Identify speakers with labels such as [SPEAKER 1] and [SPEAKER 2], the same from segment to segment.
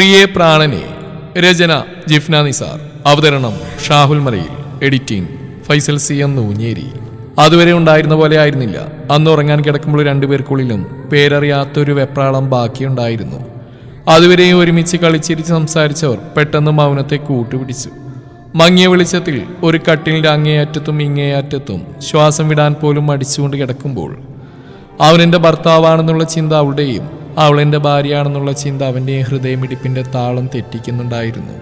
[SPEAKER 1] പ്രിയേ പ്രാണനെ രചന ജിഫ്ന നിസാർ. അവതരണം Shahul Malayil. Editing Faisal C M Noonjeri. അതുവരെ ഉണ്ടായിരുന്ന പോലെ ആയിരുന്നില്ല. അന്ന് ഉറങ്ങാൻ കിടക്കുമ്പോൾ രണ്ടുപേർക്കുള്ളിലും പേരറിയാത്തൊരു വെപ്രാളം ബാക്കിയുണ്ടായിരുന്നു. അതുവരെയും ഒരുമിച്ച് കളിച്ചിരിച്ച് സംസാരിച്ചവർ പെട്ടെന്ന് മൗനത്തെ കൂട്ടുപിടിച്ചു. മങ്ങിയ വെളിച്ചത്തിൽ ഒരു കട്ടിലിന്റെ അങ്ങേയറ്റത്തും ഇങ്ങേയറ്റത്തും ശ്വാസം വിടാൻ പോലും അടിച്ചുകൊണ്ട് കിടക്കുമ്പോൾ അവൻ എന്റെ ഭർത്താവാണെന്നുള്ള ചിന്ത അവളുടെയും അവൾ എന്റെ ഭാര്യയാണെന്നുള്ള ചിന്ത അവന്റെ ഹൃദയമിടിപ്പിന്റെ താളം തെറ്റിക്കുന്നുണ്ടായിരുന്നു.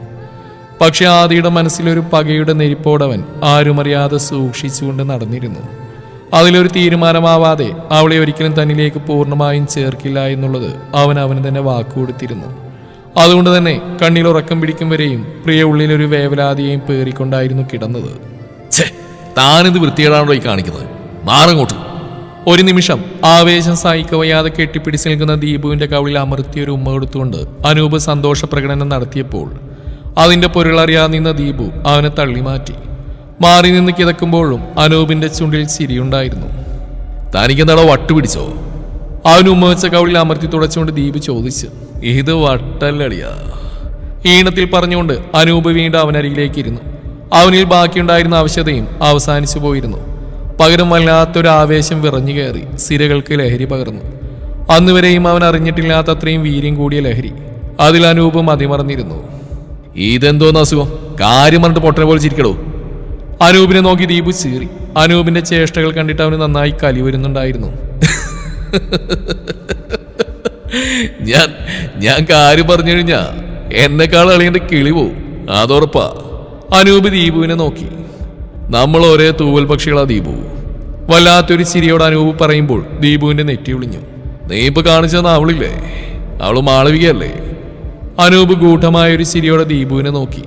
[SPEAKER 1] പക്ഷെ ആദിയുടെ മനസ്സിലൊരു പകയുടെ നെരിപ്പോടവൻ ആരുമറിയാതെ സൂക്ഷിച്ചുകൊണ്ട് നടന്നിരുന്നു. അതിലൊരു തീരുമാനമാവാതെ അവളെ ഒരിക്കലും തന്നിലേക്ക് പൂർണമായും ചേർക്കില്ല എന്നുള്ളത് അവൻ അവന് തന്നെ വാക്കുകൊടുത്തിരുന്നു. അതുകൊണ്ട് തന്നെ കണ്ണിൽ ഉറക്കം പിടിക്കും വരെയും പ്രിയ ഉള്ളിലൊരു വേവലാതിയെയും പേറിക്കൊണ്ടായിരുന്നു കിടന്നത്.
[SPEAKER 2] താനിത് വൃത്തികേടാണോ ഈ കാണിക്കുന്നത്. മാറങ്ങോട്ട്.
[SPEAKER 1] ഒരു നിമിഷം ആവേശം സഹിക്കവയ്യാതെ കെട്ടിപ്പിടിച്ച് നിൽക്കുന്ന ദീപുവിന്റെ കവിളിൽ അമർത്തിയ ഒരു ഉമ്മ കൊടുത്തുകൊണ്ട് അനൂപ് സന്തോഷ പ്രകടനം നടത്തിയപ്പോൾ അതിന്റെ പൊരുളറിയാതെ നിന്ന ദീപു അവനെ തള്ളി മാറ്റി. മാറി നിന്ന് കിതക്കുമ്പോഴും അനൂപിന്റെ ചുണ്ടിൽ ചിരിയുണ്ടായിരുന്നു.
[SPEAKER 2] തനിക്കെന്താണോ വട്ട് പിടിച്ചോ?
[SPEAKER 1] അവൻ ഉമ്മ വെച്ച കവിളിൽ അമർത്തി തുടച്ചുകൊണ്ട് ദീപ് ചോദിച്ചു.
[SPEAKER 2] ഇത് വട്ടല്ലടിയാ.
[SPEAKER 1] ഈണത്തിൽ പറഞ്ഞുകൊണ്ട് അനൂപ് വീണ്ടും അവനരികിലേക്ക് ഇരുന്നു. അവനിൽ ബാക്കിയുണ്ടായിരുന്ന ആവശ്യതയും അവസാനിച്ചു പോയിരുന്നു. പകരം വല്ലാത്തൊരു ആവേശം വിറഞ്ഞു കയറി സിരകൾക്ക് ലഹരി പകർന്നു. അന്നുവരെയും അവൻ അറിഞ്ഞിട്ടില്ലാത്ത അത്രയും വീര്യം കൂടിയ ലഹരി അതിൽ അനൂപം അതിമറന്നിരുന്നു
[SPEAKER 2] ഇതെന്തോന്ന് അസുഖം? കാര്യം പറഞ്ഞിട്ട് പൊട്ടനെ പോലെ ചിരിക്കടോ.
[SPEAKER 1] അനൂപിനെ നോക്കി ദീപു ചീറി. അനൂപിന്റെ ചേഷ്ടകൾ കണ്ടിട്ട് അവന് നന്നായി കലി വരുന്നുണ്ടായിരുന്നു.
[SPEAKER 2] ഞാൻ ഞാൻ കാര്യം പറഞ്ഞു കഴിഞ്ഞാ എന്നെക്കാൾ അളിയന്റെ കിളി അതുറപ്പാ.
[SPEAKER 1] അനൂപ് ദീപുവിനെ നോക്കി.
[SPEAKER 2] നമ്മൾ ഒരേ തൂവൽ പക്ഷികളാ ദീപു.
[SPEAKER 1] വല്ലാത്തൊരു ചിരിയോട് അനൂപ് പറയുമ്പോൾ ദീപുവിന്റെ നെറ്റി ഒളിഞ്ഞു.
[SPEAKER 2] നീ ഇപ്പൊ കാണിച്ചെന്ന അവളില്ലേ? അവൾ മാളവികയല്ലേ?
[SPEAKER 1] അനൂപ് ഗൂഢമായ ഒരു ചിരിയോടെ ദീപുവിനെ നോക്കി.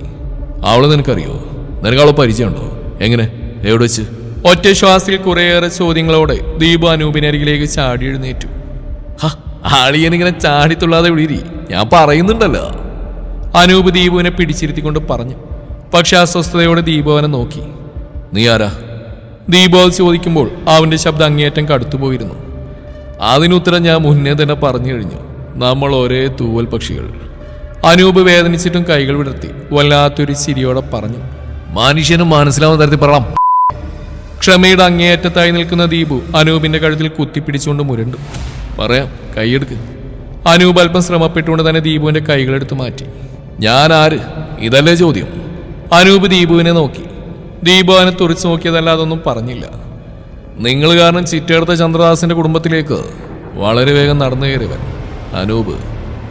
[SPEAKER 2] അവൾ നിനക്കറിയോ? നിനക്ക് അവളെ പരിചയമുണ്ടോ? എങ്ങനെ? എവിടെ വെച്ച്?
[SPEAKER 1] ഒറ്റ ശ്വാസിൽ കുറേയേറെ ചോദ്യങ്ങളോടെ ദീപു അനൂപിനരികിലേക്ക് ചാടി എഴുന്നേറ്റു.
[SPEAKER 2] ആളിയനിങ്ങനെ ചാടിത്തുള്ളാതെ വിളിരി ഞാൻ പറയുന്നുണ്ടല്ലോ.
[SPEAKER 1] അനൂപ് ദീപുവിനെ പിടിച്ചിരുത്തിക്കൊണ്ട് പറഞ്ഞു. പക്ഷെ അസ്വസ്ഥതയോടെ ദീപു അവനെ നോക്കി.
[SPEAKER 2] നീ ആരാ?
[SPEAKER 1] ദീപു അത് ചോദിക്കുമ്പോൾ അവന്റെ ശബ്ദം അങ്ങേയറ്റം കടുത്തുപോയിരുന്നു.
[SPEAKER 2] അതിനുത്തരം ഞാൻ മുന്നേ തന്നെ പറഞ്ഞു കഴിഞ്ഞു നമ്മൾ ഒരേ തൂവൽ പക്ഷികൾ.
[SPEAKER 1] അനൂപ് വേദനിച്ചിട്ടും കൈകൾ വിടർത്തി. വല്ലാത്തൊരു ചിരിയോടെ പറഞ്ഞു
[SPEAKER 2] മനുഷ്യനും മനസ്സിലാവുന്ന തരത്തിൽ പറയാം
[SPEAKER 1] ക്ഷമയുടെ അങ്ങേയറ്റത്തായി നിൽക്കുന്ന ദീപു അനൂപിന്റെ കഴുത്തിൽ കുത്തിപ്പിടിച്ചുകൊണ്ട് മുരണ്ടു.
[SPEAKER 2] പറയാം കൈയെടുക്ക്.
[SPEAKER 1] അനൂപ് അല്പം ശ്രമപ്പെട്ടുകൊണ്ട് തന്നെ ദീപുവിന്റെ കൈകളെടുത്ത് മാറ്റി.
[SPEAKER 2] ഞാൻ ആര്? ഇതല്ലേ ചോദ്യം.
[SPEAKER 1] അനൂപ് ദീപുവിനെ നോക്കി. ദീപു അവനെ തുറിച്ചു നോക്കിയതല്ലാതെ ഒന്നും പറഞ്ഞില്ല.
[SPEAKER 2] നിങ്ങൾ കാരണം ചിറ്റെടുത്ത ചന്ദ്രദാസിന്റെ കുടുംബത്തിലേക്ക് വളരെ വേഗം നടന്നു കയറിയവൻ അനൂപ്.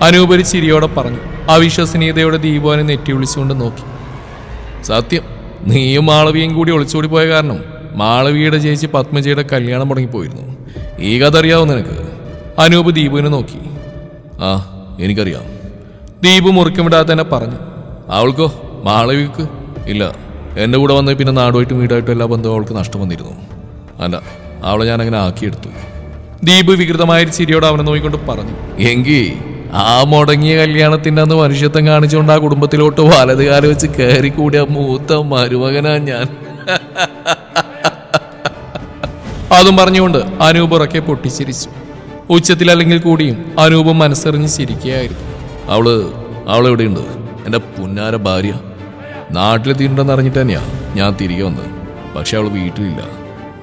[SPEAKER 1] അനൂപ് ഒരു ചിരിയോടെ പറഞ്ഞു. അവിശ്വസനീയതയോടെ ദീപു അവനെ നെറ്റി വിളിച്ചുകൊണ്ട് നോക്കി.
[SPEAKER 2] സത്യം നീയും മാളവിയും കൂടി ഒളിച്ചോടി പോയ കാരണം മാളവിയുടെ ചേച്ചി പത്മജയുടെ കല്യാണം മുടങ്ങിപ്പോയിരുന്നു. ഈ കഥ അറിയാവോ നിനക്ക്?
[SPEAKER 1] അനൂപ് ദീപുവിനെ നോക്കി.
[SPEAKER 2] ആ എനിക്കറിയാം.
[SPEAKER 1] ദീപു മുറുക്കം വിടാതെ തന്നെ പറഞ്ഞു.
[SPEAKER 2] അവൾക്കോ? മാളവിക്ക്? ഇല്ല. എന്റെ കൂടെ വന്ന് പിന്നെ നാടുമായിട്ടും വീടായിട്ടും എല്ലാ ബന്ധവും അവൾക്ക് നഷ്ടം വന്നിരുന്നു. അല്ല അവളെ ഞാൻ അങ്ങനെ ആക്കിയെടുത്തു.
[SPEAKER 1] ദീപ് വികൃതമായ ചിരിയോട് അവനെ നോക്കിക്കൊണ്ട് പറഞ്ഞു
[SPEAKER 2] എങ്കിൽ ആ മുടങ്ങിയ കല്യാണത്തിന്റെ അന്ന് മനുഷ്യത്വം കാണിച്ചുകൊണ്ട് ആ കുടുംബത്തിലോട്ട് വലത് കാലം വെച്ച് കയറി കൂടിയ മൂത്ത മരുമകനാ ഞാൻ.
[SPEAKER 1] അതും പറഞ്ഞുകൊണ്ട് അനൂപ് ഉറക്കെ പൊട്ടിച്ചിരിച്ചു. ഉച്ചത്തിൽ അല്ലെങ്കിൽ കൂടിയും അനൂപ് മനസ്സറിഞ്ഞ് ചിരിക്കുകയായിരുന്നു.
[SPEAKER 2] അവൾ അവളെവിടെയുണ്ട്? എന്റെ പുന്നാര ഭാര്യ. നാട്ടിലെത്തിയിട്ടുണ്ടെന്ന് അറിഞ്ഞിട്ട് തന്നെയാ ഞാൻ തിരികെ വന്നത്. പക്ഷെ അവൾ വീട്ടിലില്ല.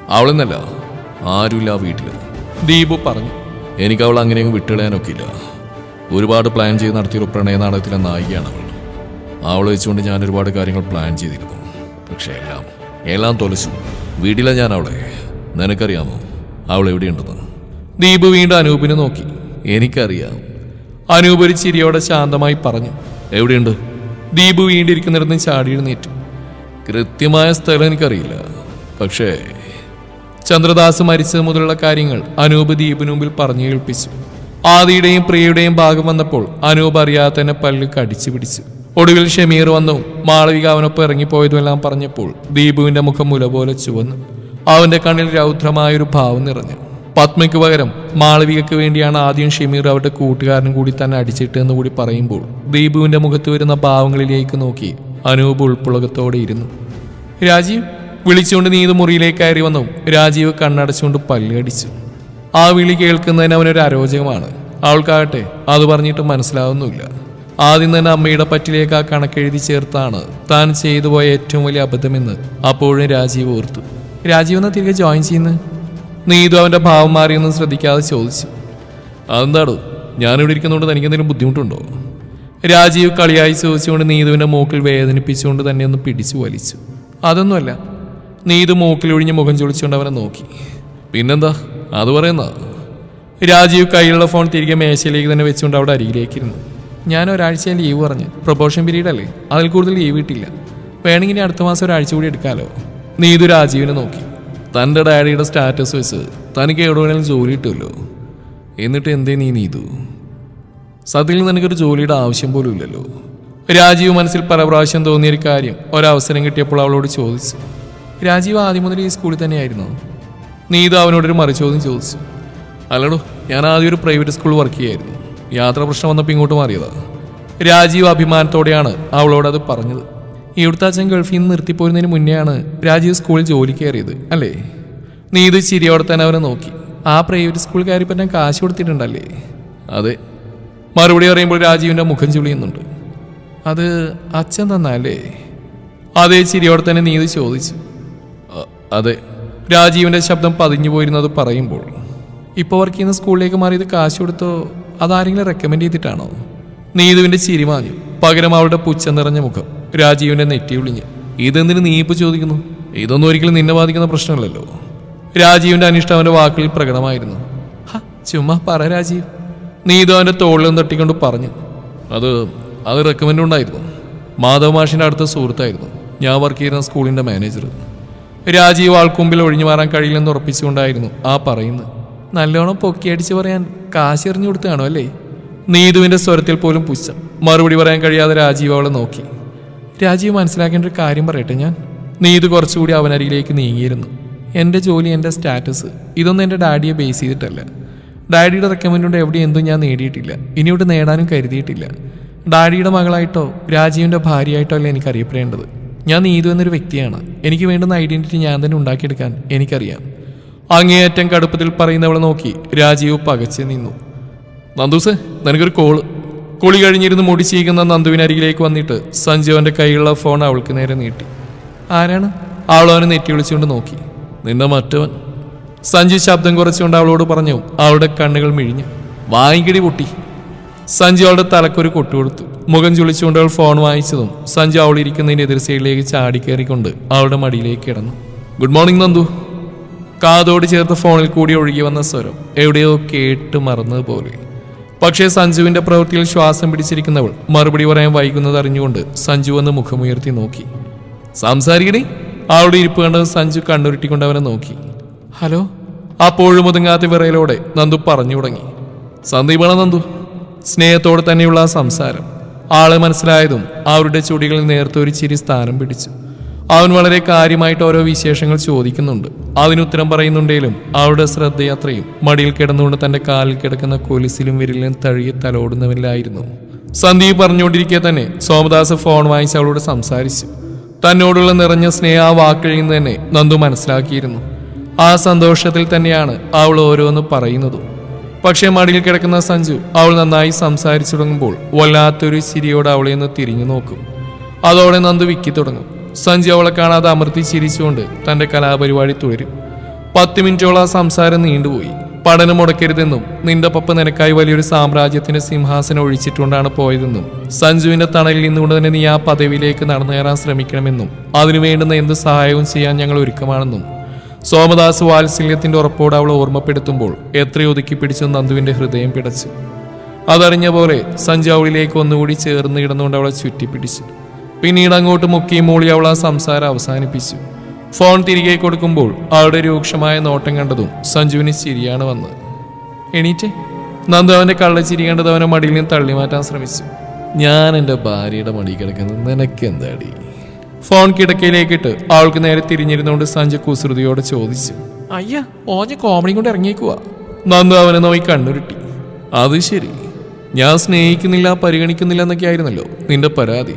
[SPEAKER 2] അവളെന്നല്ല ആരുമില്ല ആ വീട്ടിൽ
[SPEAKER 1] ദീപു പറഞ്ഞു.
[SPEAKER 2] എനിക്ക് അവൾ അങ്ങനെയൊന്നും വിട്ടുകളയാനൊക്കില്ല. ഒരുപാട് പ്ലാൻ ചെയ്ത് നടത്തിയൊരു പ്രണയ നാടകത്തിലെ നായികയാണ് അവൾ. അവളെ വെച്ചുകൊണ്ട് ഞാൻ ഒരുപാട് കാര്യങ്ങൾ പ്ലാൻ ചെയ്തിരുന്നു. പക്ഷെ എല്ലാം എല്ലാം തൊലച്ചു. വീട്ടിലെ ഞാൻ അവളെ? നിനക്കറിയാമോ? അവൾ എവിടെയുണ്ടെന്ന്?
[SPEAKER 1] ദീപ് വീണ്ടും അനൂപിനെ നോക്കി.
[SPEAKER 2] എനിക്കറിയാം.
[SPEAKER 1] അനൂപ് ഒരു ചിരിയോടെ ശാന്തമായി പറഞ്ഞു.
[SPEAKER 2] എവിടെയുണ്ട്?
[SPEAKER 1] ദീപു വീണ്ടിരിക്കുന്നിടത്ത് ചാടി എഴുന്നേറ്റു.
[SPEAKER 2] കൃത്യമായ സ്ഥലം എനിക്കറിയില്ല. പക്ഷേ
[SPEAKER 1] ചന്ദ്രദാസ് മരിച്ചത് മുതലുള്ള കാര്യങ്ങൾ അനൂപ് ദീപിന് മുമ്പിൽ പറഞ്ഞു കേൾപ്പിച്ചു. ആദിയുടെയും പ്രിയയുടെയും ഭാഗം വന്നപ്പോൾ അനൂപ് അറിയാതെ തന്നെ പല്ല് കടിച്ചു പിടിച്ചു. ഒടുവിൽ ഷമീർ വന്നു. മാളവിക അവനൊപ്പം ഇറങ്ങിപ്പോയതുമെല്ലാം പറഞ്ഞപ്പോൾ ദീപുവിന്റെ മുഖം മുല പോലെ ചുവന്നു. അവന്റെ കണ്ണിൽ രൗദ്രമായൊരു ഭാവം നിറഞ്ഞു. പത്മയ്ക്ക് പകരം മാളവികയ്ക്ക് വേണ്ടിയാണ് ആദ്യം ഷമീർ അവരുടെ കൂട്ടുകാരനും കൂടി തന്നെ അടിച്ചിട്ട് എന്ന് കൂടി പറയുമ്പോൾ ദീപുവിന്റെ മുഖത്ത് വരുന്ന ഭാവങ്ങളിലേക്ക് നോക്കി അനൂപ് ഉൾപ്പുളകത്തോടെ ഇരുന്നു. രാജീവ് വിളിച്ചുകൊണ്ട് നീ ഇത് മുറിയിലേക്ക് കയറി വന്നു. രാജീവ് കണ്ണടച്ചുകൊണ്ട് പല്ലടിച്ചു. ആ വിളി കേൾക്കുന്നതിന് അവനൊരു അരോചകമാണ്. അവൾക്കാകട്ടെ അത് പറഞ്ഞിട്ട് മനസ്സിലാവുന്നുമില്ല. ആദ്യം തന്നെ അമ്മയുടെ പറ്റിലേക്ക് ആ കണക്കെഴുതി ചേർത്താണ് താൻ ചെയ്തു പോയ ഏറ്റവും വലിയ അബദ്ധമെന്ന് അപ്പോഴും രാജീവ് ഓർത്തു. രാജീവ് എന്നാ തിരികെ ജോയിൻ ചെയ്യുന്നത് നീതു അവന്റെ ഭാവം മാറിയൊന്നും ശ്രദ്ധിക്കാതെ ചോദിച്ചു. അതെന്താടോ? ഞാനിവിടെ ഇരിക്കുന്നതുകൊണ്ട് തനിക്ക് എന്തെങ്കിലും ബുദ്ധിമുട്ടുണ്ടോ? രാജീവ് കളിയായി ചോദിച്ചുകൊണ്ട് നീതുവിന്റെ മൂക്കിൽ വേദനിപ്പിച്ചുകൊണ്ട് തന്നെ ഒന്ന് പിടിച്ചു വലിച്ചു. അതൊന്നുമല്ല. നീതു മൂക്കിലൊഴിഞ്ഞ് മുഖം ചൊളിച്ചുകൊണ്ട് അവനെ നോക്കി. പിന്നെന്താ? അത് പറയുന്ന? രാജീവ് കയ്യിലുള്ള ഫോൺ തിരികെ മേശയിലേക്ക് തന്നെ വെച്ചുകൊണ്ട് അവിടെ അരികിലേക്കിരുന്നു. ഞാൻ ഒരാഴ്ച ലീവ് പറഞ്ഞു. പ്രൊപ്പോഷൻ പീരീഡ് അല്ലേ അതിൽ കൂടുതൽ ലീവ് കിട്ടില്ല വേണമെങ്കിൽ അടുത്ത മാസം ഒരാഴ്ച കൂടി എടുക്കാമല്ലോ നീതു രാജീവിനെ നോക്കി. തന്റെ ഡാഡിയുടെ സ്റ്റാറ്റസ് വെച്ച് തനിക്ക് എവിടെ വേണേലും ജോലി കിട്ടുമല്ലോ. എന്നിട്ട് എന്തേ നീ നീതു? സത്യത്തിൽ നിനക്കൊരു ജോലിയുടെ ആവശ്യം പോലും ഇല്ലല്ലോ. രാജീവ് മനസ്സിൽ പല പ്രാവശ്യം തോന്നിയൊരു കാര്യം ഒരവസരം കിട്ടിയപ്പോൾ അവളോട് ചോദിച്ചു. രാജീവ് ആദ്യം മുതൽ ഈ സ്കൂളിൽ തന്നെയായിരുന്നു. നീതു അവനോടൊരു മറുചോദ്യം ചോദിച്ചു. അല്ലടോ ഞാൻ ആദ്യം ഒരു പ്രൈവറ്റ് സ്കൂൾ വർക്ക് ചെയ്യായിരുന്നു. യാത്ര പ്രശ്നം വന്നപ്പോൾ ഇങ്ങോട്ട് മാറിയതാണ് രാജീവ് അഭിമാനത്തോടെയാണ് അവളോട് അത് പറഞ്ഞത്. ഇവിടുത്തെ അച്ഛൻ ഗൾഫിൽ നിന്ന് നിർത്തിപ്പോരുന്നതിന് മുന്നെയാണ് രാജീവ് സ്കൂളിൽ ജോലി കയറിയത് അല്ലേ? നീ ഇത് ചിരിയോടെ തന്നെ അവനെ നോക്കി. ആ പ്രൈവറ്റ് സ്കൂൾ കയറി പറ്റാൻ കാശ് കൊടുത്തിട്ടുണ്ടല്ലേ? അതെ. മറുപടി പറയുമ്പോൾ രാജീവിന്റെ മുഖം ചുളിയുന്നുണ്ട്. അത് അച്ഛൻ തന്നല്ലേ അതേ ചിരിയോടെ തന്നെ നീ ഇത് ചോദിച്ചു. അതെ. രാജീവിന്റെ ശബ്ദം പതിഞ്ഞു പോയിരുന്നത് പറയുമ്പോൾ ഇപ്പോൾ വർക്ക് ചെയ്യുന്ന സ്കൂളിലേക്ക് മാറിയത് കാശ് കൊടുത്തോ? അതാരെങ്കിലും റെക്കമെൻഡ് ചെയ്തിട്ടാണോ? നീതുവിന്റെ ചിരി മാഞ്ഞു. പകരം അവളുടെ പുച്ഛം നിറഞ്ഞ മുഖം. രാജീവിനെ നെറ്റി വിളിഞ്ഞ് ഇതെന്തിനു നീ ഇപ്പൊ ചോദിക്കുന്നു? ഇതൊന്നും ഒരിക്കലും നിന്നെ ബാധിക്കുന്ന പ്രശ്നമല്ലല്ലോ രാജീവിന്റെ അനിഷ്ടം അവന്റെ വാക്കുകളിൽ പ്രകടമായിരുന്നു. "ഹ, ചുമ്മാ പറ രാജീവ്. നീ ഇതോ അവന്റെ തോളിലും തട്ടിക്കൊണ്ട് പറഞ്ഞു. അത് അത് റെക്കമെൻഡ് ഉണ്ടായിരുന്നു. മാധവ് മാഷിന്റെ അടുത്ത സുഹൃത്തായിരുന്നു. ഞാൻ വർക്ക് ചെയ്യുന്ന സ്കൂളിന്റെ മാനേജർ രാജീവ് ആൾക്കുമ്പിൽ ഒഴിഞ്ഞു മാറാൻ കഴിയില്ലെന്ന് ഉറപ്പിച്ചുകൊണ്ടായിരുന്നു ആ പറയുന്നത്. നല്ലോണം പൊക്കിയടിച്ച് പറയാൻ കാശെറിഞ്ഞു കൊടുത്തതാണോ അല്ലേ? നീതുവിന്റെ സ്വരത്തിൽ പോലും പുച്ഛം. മറുപടി പറയാൻ കഴിയാതെ രാജീവ് അവളെ നോക്കി. രാജീവ് മനസ്സിലാക്കേണ്ട ഒരു കാര്യം പറയട്ടെ ഞാൻ? നീതു കുറച്ചുകൂടി അവനരികിലേക്ക് നീങ്ങിയിരുന്നു. എന്റെ ജോലി എന്റെ സ്റ്റാറ്റസ് ഇതൊന്നും എന്റെ ഡാഡിയെ ബേസ് ചെയ്തിട്ടല്ല. ഡാഡിയുടെ റെക്കമെൻഡ് എവിടെ എന്തും ഞാൻ നേടിയിട്ടില്ല. ഇനിയോട്ട് നേടാനും കരുതിയിട്ടില്ല. ഡാഡിയുടെ മകളായിട്ടോ രാജീവിന്റെ ഭാര്യയായിട്ടോ അല്ല എനിക്ക് അറിയപ്പെടേണ്ടത് ഞാൻ നീതു എന്നൊരു വ്യക്തിയാണ്. എനിക്ക് വേണ്ടുന്ന ഐഡന്റിറ്റി ഞാൻ തന്നെ ഉണ്ടാക്കിയെടുക്കാൻ എനിക്കറിയാം. അങ്ങേയറ്റം കടുപ്പത്തിൽ പറയുന്നവളെ നോക്കി രാജീവ് പകച്ചു നിന്നു. നന്ദൂസ് നിനക്കൊരു കോൾ കുളി കഴിഞ്ഞിരുന്ന് മുടി ചെയ്യുന്ന നന്ദുവിനരികിലേക്ക് വന്നിട്ട് സഞ്ജു കയ്യിലുള്ള ഫോൺ അവൾക്ക് നേരെ നീട്ടി. ആരാണ്? അവളവനെ നെറ്റി വിളിച്ചുകൊണ്ട് നോക്കി. നിന്ന മറ്റവൻ. സഞ്ജു ശബ്ദം കുറച്ചുകൊണ്ട് അവളോട് പറഞ്ഞു അവളുടെ കണ്ണുകൾ മിഴിഞ്ഞു. വാങ്ങിക്കിടി പൊട്ടി. സഞ്ജു അവളുടെ തലക്കൊരു കൊട്ടുകൊടുത്തു മുഖം ചുളിച്ചുകൊണ്ട് അവൾ ഫോൺ വാങ്ങിച്ചതും സഞ്ജു അവൾ ഇരിക്കുന്നതിന്റെ എതിർ സൈഡിലേക്ക് ചാടിക്കയറിക്കൊണ്ട് അവളുടെ മടിയിലേക്ക് കിടന്നു. Good morning Nandu. കാതോട് ചേർത്ത് ഫോണിൽ കൂടി ഒഴുകി വന്ന സ്വരം എവിടെയോ കേട്ട് മറന്നതുപോലെ. പക്ഷേ സഞ്ജുവിന്റെ പ്രവൃത്തിയിൽ ശ്വാസം പിടിച്ചിരിക്കുന്നവൾ മറുപടി പറയാൻ വൈകുന്നത് അറിഞ്ഞുകൊണ്ട് സഞ്ജു വന്ന് മുഖമുയർത്തി നോക്കി. സംസാരിക്കണേ അവളുടെ ഇരിപ്പ് കണ്ട് സഞ്ജു കണ്ണുരുട്ടിക്കൊണ്ട് അവനെ നോക്കി. ഹലോ? അപ്പോഴും ഒതുങ്ങാത്ത വിറയലോടെ നന്ദു പറഞ്ഞു തുടങ്ങി. സന്ദീപാണ് നന്ദു? സ്നേഹത്തോടെ തന്നെയുള്ള ആ സംസാരം. ആളെ മനസ്സിലായതും അവരുടെ ചുടികളിൽ നേരത്തെ ഒരു ചിരി സ്ഥാനം പിടിച്ചു. അവൻ വളരെ കാര്യമായിട്ട് ഓരോ വിശേഷങ്ങൾ ചോദിക്കുന്നുണ്ട്. അതിനുത്തരം പറയുന്നുണ്ടെങ്കിലും അവളുടെ ശ്രദ്ധയാത്രയും മടിയിൽ കിടന്നുകൊണ്ട് തന്റെ കാലിൽ കിടക്കുന്ന കൊലിസിലും വിരലിലും തഴുകി തലോടുന്നവരിലായിരുന്നു സന്ദീപ് പറഞ്ഞുകൊണ്ടിരിക്കെ തന്നെ സോമദാസ് ഫോൺ വാങ്ങിച്ച് അവളോട് സംസാരിച്ചു. തന്നോടുള്ള നിറഞ്ഞ സ്നേഹ ആ നിന്ന് തന്നെ നന്ദു മനസ്സിലാക്കിയിരുന്നു. ആ സന്തോഷത്തിൽ തന്നെയാണ് അവൾ ഓരോന്ന് പറയുന്നതും. പക്ഷേ മടിയിൽ കിടക്കുന്ന സഞ്ജു അവൾ നന്നായി സംസാരിച്ചു തുടങ്ങുമ്പോൾ വല്ലാത്തൊരു ചിരിയോടെ അവളെ ഒന്ന് തിരിഞ്ഞു നോക്കും. അതോടെ നന്ദു വിക്കി തുടങ്ങും. സഞ്ജു അവളെ കാണാതെ അമർത്തി ചിരിച്ചുകൊണ്ട് തന്റെ കലാപരിപാടി തുടരും. പത്ത് മിനിറ്റോളം ആ സംസാരം നീണ്ടുപോയി. പഠനം മുടക്കരുതെന്നും നിന്റെ പപ്പ നിനക്കായി വലിയൊരു സാമ്രാജ്യത്തിന്റെ സിംഹാസനം ഒഴിച്ചിട്ടുകൊണ്ടാണ് പോയതെന്നും സഞ്ജുവിന്റെ തണലിൽ നിന്നുകൊണ്ട് തന്നെ നീ ആ പദവിയിലേക്ക് നടന്നു കയറാൻ ശ്രമിക്കണമെന്നും അതിനു വേണ്ടുന്ന എന്ത് സഹായവും ചെയ്യാൻ ഞങ്ങൾ ഒരുക്കമാണെന്നും സോമദാസ് വാത്സല്യത്തിന്റെ ഉറപ്പോട് അവൾ ഓർമ്മപ്പെടുത്തുമ്പോൾ എത്രയോ ഒതുക്കി പിടിച്ചു നന്ദുവിന്റെ ഹൃദയം പിടച്ചു. അതറിഞ്ഞ പോലെ സഞ്ജു അവളിലേക്ക് ഒന്നുകൂടി ചേർന്ന് കിടന്നുകൊണ്ട് അവളെ ചുറ്റിപ്പിടിച്ചു. പിന്നീട് അങ്ങോട്ട് മുക്കി മൂളി അവൾ ആ സംസാരം അവസാനിപ്പിച്ചു. ഫോൺ തിരികെ കൊടുക്കുമ്പോൾ അവളുടെ രൂക്ഷമായ നോട്ടം കണ്ടതും സഞ്ജുവിന് ചിരിയാണ് വന്നത്. എണീറ്റേ. നന്ദു അവന്റെ കള്ളച്ചിരി കണ്ടത് അവനെ മടിയിൽ നിന്ന് തള്ളി മാറ്റാൻ ശ്രമിച്ചു. ഞാൻ എന്റെ ഭാര്യയുടെ മടി കിടക്കുന്നത് നിനക്ക് എന്താടി ഫോൺ കിടക്കയിലേക്കിട്ട് അവൾക്ക് നേരെ തിരിഞ്ഞിരുന്നുകൊണ്ട് സഞ്ജു കുസൃതിയോടെ ചോദിച്ചു. അയ്യ ഓഞ്ഞ കോമഡി കൊണ്ട് ഇറങ്ങിയേക്കുക നന്ദു അവനെ നോക്കി കണ്ണുരുട്ടി. അത് ശരി. ഞാൻ സ്നേഹിക്കുന്നില്ല പരിഗണിക്കുന്നില്ല എന്നൊക്കെ ആയിരുന്നല്ലോ നിന്റെ പരാതി.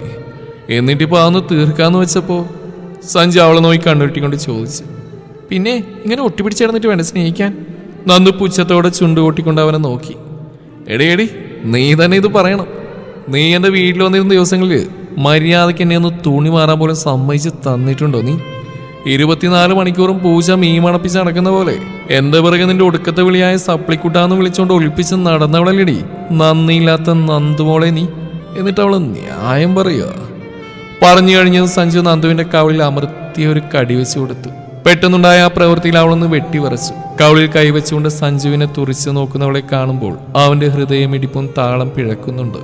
[SPEAKER 1] എന്നിട്ടിപ്പോ അതൊന്ന് തീർക്കാന്ന് വെച്ചപ്പോ സഞ്ജു അവളെ നോക്കി കണ്ണുരുട്ടിക്കൊണ്ട് ചോദിച്ചു. പിന്നെ ഇങ്ങനെ ഒട്ടിപ്പിടിച്ചിടന്നിട്ട് വേണ്ട സ്നേഹിക്കാൻ? നന്ദു പുച്ഛത്തോടെ ചുണ്ടുകൂട്ടിക്കൊണ്ട് അവനെ നോക്കി. എടി നീ തന്നെ ഇത് പറയണം. നീ എന്റെ വീട്ടിൽ വന്നിരുന്ന ദിവസങ്ങളിൽ മര്യാദയ്ക്ക് എന്നെ ഒന്ന് തുണി മാറാൻ പോലും സമ്മതിച്ച് തന്നിട്ടുണ്ടോ നീ? ഇരുപത്തിനാല് മണിക്കൂറും പൂജ മീ മണപ്പിച്ച് നടക്കുന്ന പോലെ എന്റെ പിറകെ നിന്റെ ഒടുക്കത്തെ വിളിയായ സപ്ലിക്കുട്ടാന്ന് വിളിച്ചോണ്ട് ഒളിപ്പിച്ച് നടന്നവളല്ലടി? നന്ദിയില്ലാത്ത നന്ദുമോളെ നീ. എന്നിട്ട് അവൾ ന്യായം പറയുക പറഞ്ഞു കഴിഞ്ഞത് സഞ്ജു നന്ദുവിന്റെ കവിളിൽ അമർത്തിയ ഒരു കടി വെച്ചു കൊടുത്തു. പെട്ടെന്നുണ്ടായ ആ പ്രവൃത്തിയിൽ അവളൊന്ന് വെട്ടിവറച്ചു. കവിളിൽ കൈവച്ചുകൊണ്ട് സഞ്ജുവിനെ തുറിച്ചു നോക്കുന്നവളെ കാണുമ്പോൾ അവന്റെ ഹൃദയം ഹൃദയമിടിപ്പും താളം പിഴക്കുന്നുണ്ട്.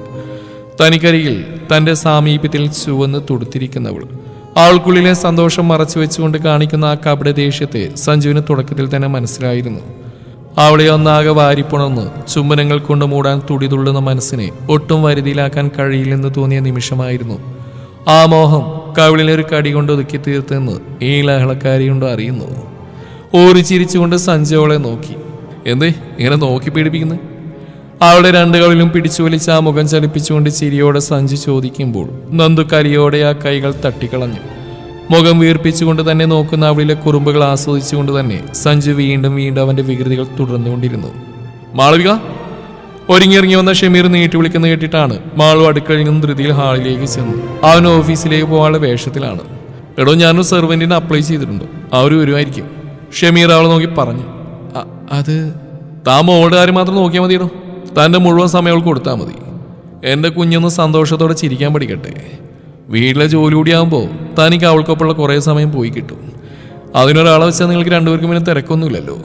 [SPEAKER 1] തനിക്കരികിൽ തന്റെ സാമീപ്യത്തിൽ ചുവന്ന് തുടുത്തിരിക്കുന്നവൾ. ആൾക്കുള്ളിലെ സന്തോഷം മറച്ചു വെച്ചുകൊണ്ട് കാണിക്കുന്ന ആ കപട ദേഷ്യത്തെ സഞ്ജുവിന് തുടക്കത്തിൽ തന്നെ മനസ്സിലായിരുന്നു. അവളെ ഒന്നാകെ വാരിപ്പുണർന്ന് ചുംബനങ്ങൾ കൊണ്ട് മൂടാൻ തുടിതുള്ളുന്ന മനസ്സിനെ ഒട്ടും വരുതിയിലാക്കാൻ കഴിയില്ലെന്ന് തോന്നിയ നിമിഷമായിരുന്നു ആ മോഹം കവിളിലൊരു കടി കൊണ്ട് ഒതുക്കി തീർത്തെന്ന് ഈ ലഹളക്കാരി കൊണ്ട് അറിയുന്നു. ഓരി ചിരിച്ചുകൊണ്ട് സഞ്ജയോളെ നോക്കി. എന്തേ? ഇങ്ങനെ നോക്കി പീഡിപ്പിക്കുന്നത് അവളുടെ രണ്ട് കവിളിലും പിടിച്ചു വലിച്ച് ആ മുഖം ചലിപ്പിച്ചുകൊണ്ട് ചിരിയോടെ സഞ്ജു ചോദിക്കുമ്പോൾ നന്ദു കരിയോടെ ആ കൈകൾ തട്ടിക്കളഞ്ഞു. മുഖം വീർപ്പിച്ചുകൊണ്ട് തന്നെ നോക്കുന്ന അവളിലെ കുറുമ്പുകൾ ആസ്വദിച്ചുകൊണ്ട് തന്നെ സഞ്ജു വീണ്ടും വീണ്ടും അവന്റെ വികൃതികൾ തുടർന്നുകൊണ്ടിരുന്നു. മാളവിക? ഒരുങ്ങിയിറങ്ങി വന്ന ഷമീർ നീട്ടി വിളിക്കുന്ന കേട്ടിട്ടാണ് മാളു അടുക്കളയിൽ നിന്ന് ധൃതിയിൽ ഹാളിലേക്ക് ചെന്നു അവൻ ഓഫീസിലേക്ക് പോകാനുള്ള വേഷത്തിലാണ്. എടോ ഞാനൊരു സെർവന്റിന് അപ്ലൈ ചെയ്തിട്ടുണ്ട്. അവർ വരുമായിരിക്കും. ഷമീർ അവളെ നോക്കി പറഞ്ഞു. അത് താൻ മോളുടെ കാര്യം മാത്രം നോക്കിയാൽ മതിയടോ. തന്റെ മുഴുവൻ സമയം അവൾക്ക് കൊടുത്താൽ മതി. എന്റെ കുഞ്ഞൊന്ന് സന്തോഷത്തോടെ ചിരിക്കാൻ പഠിക്കട്ടെ. വീട്ടിലെ ജോലി കൂടി ആകുമ്പോൾ തനിക്ക് അവൾക്കൊപ്പമുള്ള കുറേ സമയം പോയി കിട്ടും. അതിനൊരാളെ വെച്ചാൽ നിങ്ങൾക്ക് രണ്ടുപേർക്കും പിന്നെ തിരക്കൊന്നുമില്ലല്ലോ.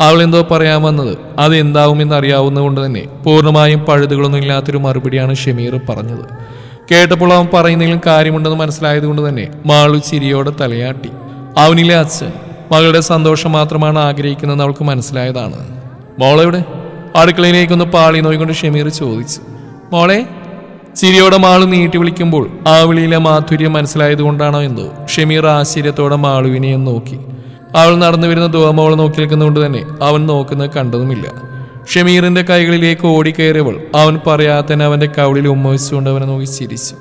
[SPEAKER 1] അവൾ എന്തോ പറയാൻ വന്നത്. അത് എന്താവുമെന്ന് അറിയാവുന്നതുകൊണ്ട് തന്നെ പൂർണമായും പഴുതുകളൊന്നും ഇല്ലാത്തൊരു മറുപടിയാണ് ഷമീർ പറഞ്ഞത്. കേട്ടപ്പോൾ അവൻ പറയുന്നതിലും കാര്യമുണ്ടെന്ന് മനസ്സിലായതുകൊണ്ട് തന്നെ മാളു ചിരിയോടെ തലയാട്ടി. അവനിലെ അച്ഛൻ മകളുടെ സന്തോഷം മാത്രമാണ് ആഗ്രഹിക്കുന്നതെന്ന് അവൾക്ക് മനസ്സിലായതാണ്. മോളെവിടെ? അടുക്കളയിലേക്കൊന്ന് പാളി നോയിക്കൊണ്ട് ഷമീർ ചോദിച്ചു. മോളെ ചിരിയോടെ മാളു നീട്ടി വിളിക്കുമ്പോൾ ആ വിളിയിലെ മാധുര്യം മനസ്സിലായതുകൊണ്ടാണോ എന്തോ. ഷമീർ ആശ്ചര്യത്തോടെ മാളുവിനെയും നോക്കി. അവൾ നടന്നു വരുന്ന ദുവമോളെ നോക്കി നിൽക്കുന്നതുകൊണ്ട് തന്നെ അവൻ നോക്കുന്നത് കണ്ടതുമില്ല. ഷമീറിന്റെ കൈകളിലേക്ക് ഓടിക്കയറിയവൾ അവൻ പറയാതെ തന്നെ അവന്റെ കവിളിൽ ഉമ്മവിച്ചുകൊണ്ട് അവനെ നോക്കി ചിരിച്ചു.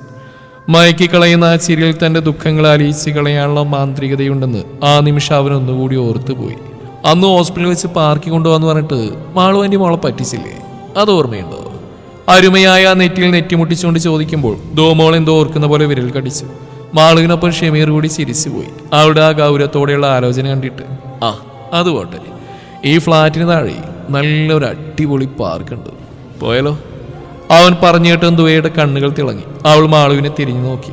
[SPEAKER 1] മയക്കി കളയുന്ന ആ ചിരിയിൽ തന്റെ ദുഃഖങ്ങൾ അലിയിച്ച് കളയാനുള്ള മാന്ത്രികതയുണ്ടെന്ന് ആ നിമിഷം അവൻ ഒന്നുകൂടി ഓർത്തുപോയി. അന്ന് ഹോസ്പിറ്റലിൽ വെച്ച് പാർക്കി കൊണ്ടുപോകാന്ന് പറഞ്ഞിട്ട് മാളു മോളെ പറ്റിച്ചില്ലേ? അത് ഓർമ്മയുണ്ടോ? അരുമയായ ആ നെറ്റിയിൽ നെറ്റിമുട്ടിച്ചുകൊണ്ട് ചോദിക്കുമ്പോൾ ദോമോൾ എന്തോ ഓർക്കുന്ന പോലെ വിരൽ കടിച്ചു. മാളുവിനൊപ്പം ഷമീർ കൂടി ചിരിച്ചുപോയി അവളുടെ ആ ഗൗരവത്തോടെയുള്ള ആലോചന കണ്ടിട്ട്. ആ അത് പോട്ടെ. ഈ ഫ്ലാറ്റിന് താഴെ നല്ലൊരു അടിപൊളി പാർക്കുണ്ട് പോയാലോ? അവൻ പറഞ്ഞു കേട്ടും ദുവയുടെ കണ്ണുകൾ തിളങ്ങി. അവൾ മാളുവിനെ തിരിഞ്ഞു നോക്കി.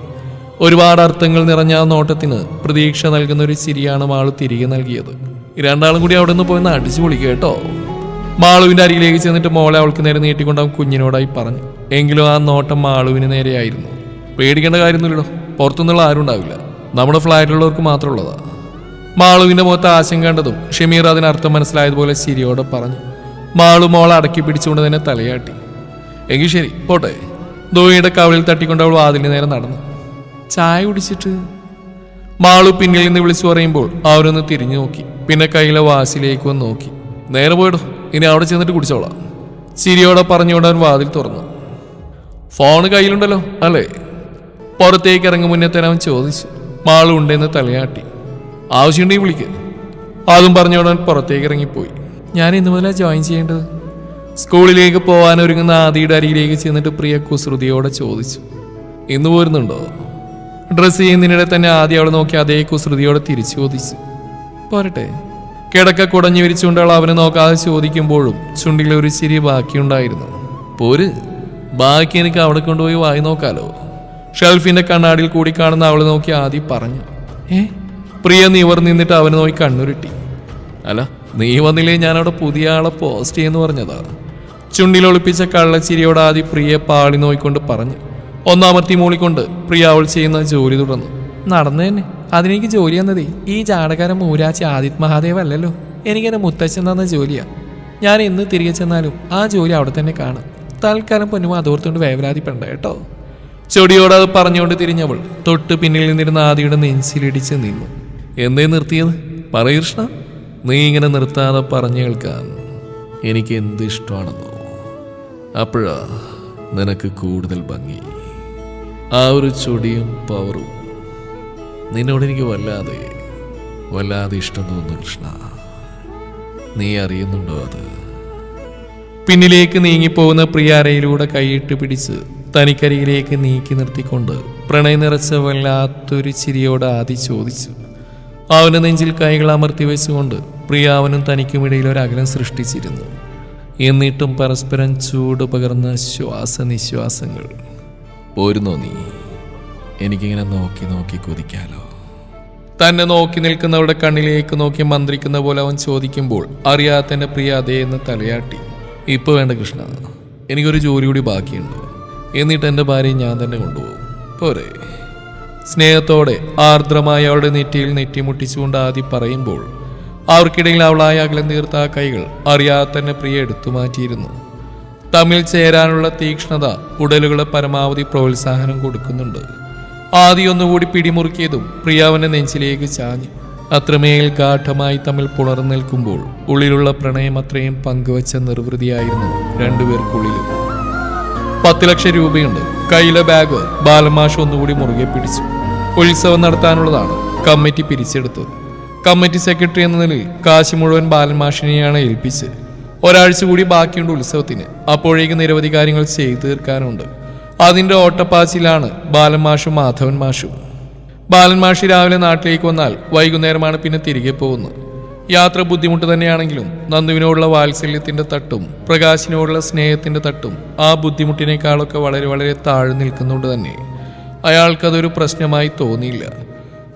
[SPEAKER 1] ഒരുപാട് അർത്ഥങ്ങൾ നിറഞ്ഞ ആ നോട്ടത്തിന് പ്രതീക്ഷ നൽകുന്ന ഒരു ചിരിയാണ് മാളു തിരികെ നൽകിയത്. രണ്ടാളും കൂടി അവിടെ നിന്ന് പോയി അടിച്ചു പൊളിക്കുക കേട്ടോ. മാളുവിന്റെ അരികിലേക്ക് ചെന്നിട്ട് മോളെ അവൾക്ക് നേരെ നീട്ടിക്കൊണ്ട് അവൻ കുഞ്ഞിനോടായി പറഞ്ഞു. എങ്കിലും ആ നോട്ടം മാളുവിന് നേരെയായിരുന്നു. പേടിക്കേണ്ട കാര്യമൊന്നുമില്ലല്ലോ. പുറത്തുനിന്നുള്ള ആരും ഉണ്ടാവില്ല. നമ്മുടെ ഫ്ലാറ്റിലുള്ളവർക്ക് മാത്രമുള്ളതാ. മാളുവിന്റെ മുഖത്ത് ആശങ്ക കണ്ടതും ഷമീർ അതിനർത്ഥം മനസ്സിലായതുപോലെ സിരിയോടെ പറഞ്ഞു മാളു മോളെ അടക്കി പിടിച്ചുകൊണ്ട് തന്നെ തലയാട്ടി. എങ്കിൽ ശരി പോട്ടെ. ധോയിയുടെ കവളിൽ തട്ടിക്കൊണ്ട് അവൾ വാതിലിന് നേരം നടന്നു. ചായ കുടിച്ചിട്ട്? മാളു പിന്നിൽ നിന്ന് വിളിച്ചു പറയുമ്പോൾ അവരൊന്ന് തിരിഞ്ഞു നോക്കി. പിന്നെ കയ്യിലെ വാസിലേക്ക് വന്ന് നോക്കി. നേരെ പോയിടോ ഇനി അവിടെ ചെന്നിട്ട് കുടിച്ചോളാം. ചിരിയോടെ പറഞ്ഞുകൊണ്ട് അവൻ വാതിൽ തുറന്നു. ഫോണ് കയ്യിലുണ്ടല്ലോ അല്ലേ? പുറത്തേക്ക് ഇറങ്ങും മുന്നേ തന്നെ അവൻ ചോദിച്ചു മാളും ഉണ്ടെന്ന് തലയാട്ടി. ആവശ്യമുണ്ടെങ്കിൽ വിളിക്ക്. അതും പറഞ്ഞ ഉടൻ പുറത്തേക്ക് ഇറങ്ങിപ്പോയി. ഞാൻ ഇന്നു മുതലാണ് ജോയിൻ ചെയ്യേണ്ടത്? സ്കൂളിലേക്ക് പോകാൻ ഒരുങ്ങുന്ന ആദിയുടെ അരികിലേക്ക് ചെന്നിട്ട് പ്രിയ കുസൃതിയോടെ ചോദിച്ചു ഇന്ന് പോരുന്നുണ്ടോ? ഡ്രസ്സ് ചെയ്യുന്നതിനിടെ തന്നെ ആദ്യം അവളെ നോക്കി അതേ കുസൃതിയോടെ തിരിച്ചു ചോദിച്ചു പോരട്ടെ. കിടക്ക കുടഞ്ഞു വിരിച്ചുകൊണ്ട് അവൾ അവനെ നോക്കാതെ ചോദിക്കുമ്പോഴും ചുണ്ടിൽ ഒരു ചിരി ബാക്കിയുണ്ടായിരുന്നു. പോര് ബാക്കി എനിക്ക് അവിടെ കൊണ്ടുപോയി വായി നോക്കാലോ. ഷെൽഫിന്റെ കണ്ണാടിയിൽ കൂടി കാണുന്ന അവളെ നോക്കി ആദി പറഞ്ഞു ഏ പ്രിയ നിവർ നിന്നിട്ട് അവനെ നോക്കി കണ്ണുരുട്ടി. അല്ല നീ വന്നില്ലേ ഞാൻ അവിടെ പുതിയ ആളെ പോസ്റ്റ് ചെയ്യുന്നു പറഞ്ഞതാ. ചുണ്ടിൽ ഒളിപ്പിച്ച കള്ളച്ചിരിയോട് ആദ്യം പ്രിയെ പാളി നോയിക്കൊണ്ട് പറഞ്ഞു ഒന്നാമർത്തി മൂളിക്കൊണ്ട് പ്രിയ അവൾ ചെയ്യുന്ന ജോലി തുടർന്നു. നടന്നു തന്നെ. അതിനെനിക്ക് ജോലി തന്നതേ. ഈ ജാടകാരൻ മൂരാച്ചി ആദിത് മഹാദേവ് അല്ലല്ലോ. എനിക്കെന്നെ മുത്തച്ഛൻ തന്ന ജോലിയാ. ഞാൻ എന്ന് തിരികെ ചെന്നാലും ആ ജോലി അവിടെ തന്നെ കാണും. തൽക്കാലം പൊന്നുമ അതോർത്തുകൊണ്ട് വേവലാതിപ്പെടണ്ട കേട്ടോ. ചൊടിയോട് അത് പറഞ്ഞുകൊണ്ട് തിരിഞ്ഞവൾ തൊട്ട് പിന്നിൽ നിന്നിരുന്ന ആദിയുടെ നെഞ്ചിലിടിച്ച് നിന്നു. എന്തേ നിർത്തിയത്? പറയൂ കൃഷ്ണ. നീ ഇങ്ങനെ നിർത്താതെ പറഞ്ഞു കേൾക്കാൻ എനിക്ക് എന്ത് ഇഷ്ടമാണെന്നോ? അപ്പോഴാ നിനക്ക് കൂടുതൽ ഭംഗി. ആ ഒരു ചൊടിയും പവറും നിന്നോട് എനിക്ക് വല്ലാതെ വല്ലാതെ ഇഷ്ടം തോന്നുന്നു കൃഷ്ണ. നീ അറിയുന്നുണ്ടോ അത്? പിന്നിലേക്ക് നീങ്ങിപ്പോകുന്ന പ്രിയാരയിലൂടെ കൈയിട്ട് പിടിച്ച് തനിക്കരികിലേക്ക് നീക്കി നിർത്തിക്കൊണ്ട് പ്രണയ നിറച്ച വല്ലാത്തൊരു ചിരിയോട് ആദി ചോദിച്ചു. അവന് നെഞ്ചിൽ കൈകൾ അമർത്തി വെച്ചുകൊണ്ട് പ്രിയ അവനും തനിക്കുമിടയിൽ ഒരു അകലം സൃഷ്ടിച്ചിരുന്നു. എന്നിട്ടും പരസ്പരം ചൂട് പകർന്ന ശ്വാസനിശ്വാസങ്ങൾ.
[SPEAKER 2] പോരുന്നോ നീ? എനിക്കിങ്ങനെ നോക്കി നോക്കി കൊതിക്കാലോ?
[SPEAKER 1] തന്നെ നോക്കി നിൽക്കുന്നവരുടെ കണ്ണിലേക്ക് നോക്കി മന്ത്രിക്കുന്ന പോലെ അവൻ ചോദിക്കുമ്പോൾ അറിയാത്തന്റെ പ്രിയ അതേ എന്ന് തലയാട്ടി. ഇപ്പൊ വേണ്ട കൃഷ്ണ എനിക്കൊരു ജോലി കൂടി ബാക്കിയുണ്ട്. എന്നിട്ട് എന്റെ ഭാര്യയെ ഞാൻ തന്നെ കൊണ്ടുപോകും. പോരെ. സ്നേഹത്തോടെ ആർദ്രമായ അവളുടെ നെറ്റിയിൽ നെറ്റിമുട്ടിച്ചുകൊണ്ട് ആദ്യം പറയുമ്പോൾ അവർക്കിടയിൽ അവളായ അകലം തീർത്ത ആ കൈകൾ അറിയാതെ തന്നെ പ്രിയ എടുത്തു മാറ്റിയിരുന്നു. തമ്മിൽ ചേരാനുള്ള തീക്ഷ്ണത ഉടലുകളെ പരമാവധി പ്രോത്സാഹനം കൊടുക്കുന്നുണ്ട്. ആദ്യം ഒന്നുകൂടി പിടിമുറുക്കിയതും പ്രിയാവന്റെ നെഞ്ചിലേക്ക് ചാഞ്ഞു. അത്രമേൽ ഗാഠമായി തമ്മിൽ പുണർന്നു നിൽക്കുമ്പോൾ ഉള്ളിലുള്ള പ്രണയം അത്രയും പങ്കുവച്ച നിർവൃതിയായിരുന്നു രണ്ടുപേർക്കുള്ളിലും. പത്ത് ലക്ഷം രൂപയുണ്ട്. കയ്യിലെ ബാഗ് ബാലമാഷ് ഒന്നുകൂടി മുറുകെ പിടിച്ചു. ഉത്സവം നടത്താനുള്ളതാണ് കമ്മിറ്റി പിരിച്ചെടുത്തത്. കമ്മിറ്റി സെക്രട്ടറി എന്ന നിലയിൽ കാശ് മുഴുവൻ ബാലമാഷിനെയാണ് ഏൽപ്പിച്ച്. ഒരാഴ്ച കൂടി ബാക്കിയുണ്ട് ഉത്സവത്തിന്. അപ്പോഴേക്ക് നിരവധി കാര്യങ്ങൾ ചെയ്തു തീർക്കാനുണ്ട്. അതിന്റെ ഓട്ടപ്പാച്ചിലാണ് ബാലൻ മാഷും മാധവൻ മാഷും ബാലൻ മാഷി രാവിലെ നാട്ടിലേക്ക് വന്നാൽ വൈകുന്നേരമാണ് പിന്നെ തിരികെ പോകുന്നത്. യാത്ര ബുദ്ധിമുട്ട് തന്നെയാണെങ്കിലും നന്ദുവിനോടുള്ള വാത്സല്യത്തിന്റെ തട്ടും പ്രകാശിനോടുള്ള സ്നേഹത്തിന്റെ തട്ടും ആ ബുദ്ധിമുട്ടിനേക്കാളൊക്കെ വളരെ വളരെ താഴ്ന്നു നിൽക്കുന്നുണ്ട് തന്നെ. അയാൾക്കതൊരു പ്രശ്നമായി തോന്നിയില്ല.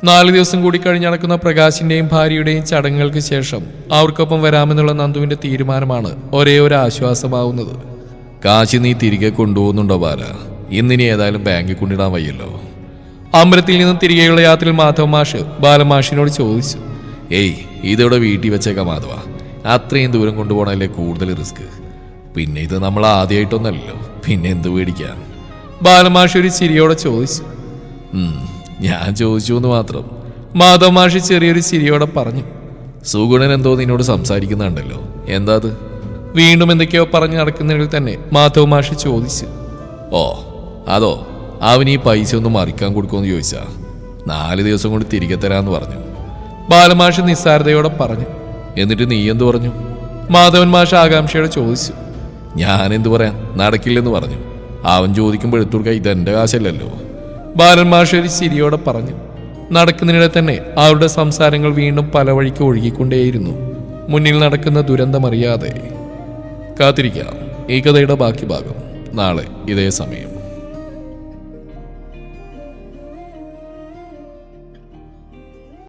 [SPEAKER 1] നാല് ദിവസം കൂടി കഴിഞ്ഞ് നടക്കുന്ന പ്രകാശിന്റെയും ഭാര്യയുടെയും ചടങ്ങുകൾക്ക് ശേഷം അവർക്കൊപ്പം വരാമെന്നുള്ള നന്ദുവിന്റെ തീരുമാനമാണ് ഒരേ ഒരു ആശ്വാസമാവുന്നത്.
[SPEAKER 2] കാശി നീ തിരികെ കൊണ്ടുപോകുന്നുണ്ടോ ബാല? ഇന്നിനി ഏതായാലും ബാങ്കിൽ കൊണ്ടിടാൻ വയ്യല്ലോ.
[SPEAKER 1] അമ്പലത്തിൽ നിന്നും തിരികെയുള്ള യാത്രയിൽ മാധവ മാഷ് ബാലമാഷിനോട് ചോദിച്ചു.
[SPEAKER 2] ഏയ് ഇതിവിടെ വീട്ടിൽ വെച്ചേക്കാം മാധവ? അത്രയും ദൂരം കൊണ്ടുപോകണല്ലേ കൂടുതൽ റിസ്ക്? പിന്നെ ഇത് നമ്മൾ ആദ്യമായിട്ടൊന്നല്ലല്ലോ പിന്നെ എന്ത് പേടിക്കാൻ?
[SPEAKER 1] ബാലമാഷി ഒരു ചിരിയോടെ ചോദിച്ചു.
[SPEAKER 2] ഞാൻ ചോദിച്ചു എന്ന് മാത്രം.
[SPEAKER 1] മാധവ മാഷി ചെറിയൊരു ചിരിയോടെ പറഞ്ഞു.
[SPEAKER 2] സുഗുണൻ എന്തോ നിന്നോട് സംസാരിക്കുന്നുണ്ടല്ലോ. എന്താ അത്?
[SPEAKER 1] വീണ്ടും എന്തൊക്കെയോ പറഞ്ഞു നടക്കുന്നതിൽ തന്നെ മാധവ മാഷി ചോദിച്ചു.
[SPEAKER 2] ഓ അതോ? അവൻ ഈ പൈസ ഒന്ന് മറിക്കാൻ കൊടുക്കുമെന്ന് ചോദിച്ചാ? നാല് ദിവസം കൊണ്ട് തിരികെ തരാന്ന് പറഞ്ഞു.
[SPEAKER 1] ബാലമാഷി നിസ്സാരതയോടെ പറഞ്ഞു.
[SPEAKER 2] എന്നിട്ട് നീ എന്തു പറഞ്ഞു?
[SPEAKER 1] മാധവൻ മാഷ് ആകാംക്ഷയോടെ ചോദിച്ചു.
[SPEAKER 2] ഞാൻ എന്തു പറയാൻ നടക്കില്ലെന്ന് പറഞ്ഞു. അവൻ ചോദിക്കുമ്പോൾ എടുത്തു കൊടുക്കാൻ ഇതെന്റെ കാശല്ലല്ലോ.
[SPEAKER 1] ബാലൻ മാഷ് ഒരു ചിരിയോടെ പറഞ്ഞു. നടക്കുന്നതിനിടെ തന്നെ അവരുടെ സംസാരങ്ങൾ വീണ്ടും പല വഴിക്ക് ഒഴുകിക്കൊണ്ടേയിരുന്നു. മുന്നിൽ നടക്കുന്ന ദുരന്തമറിയാതെ. കാത്തിരിക്കാം. ഈ കഥയുടെ ബാക്കി ഭാഗം നാളെ ഇതേ സമയം.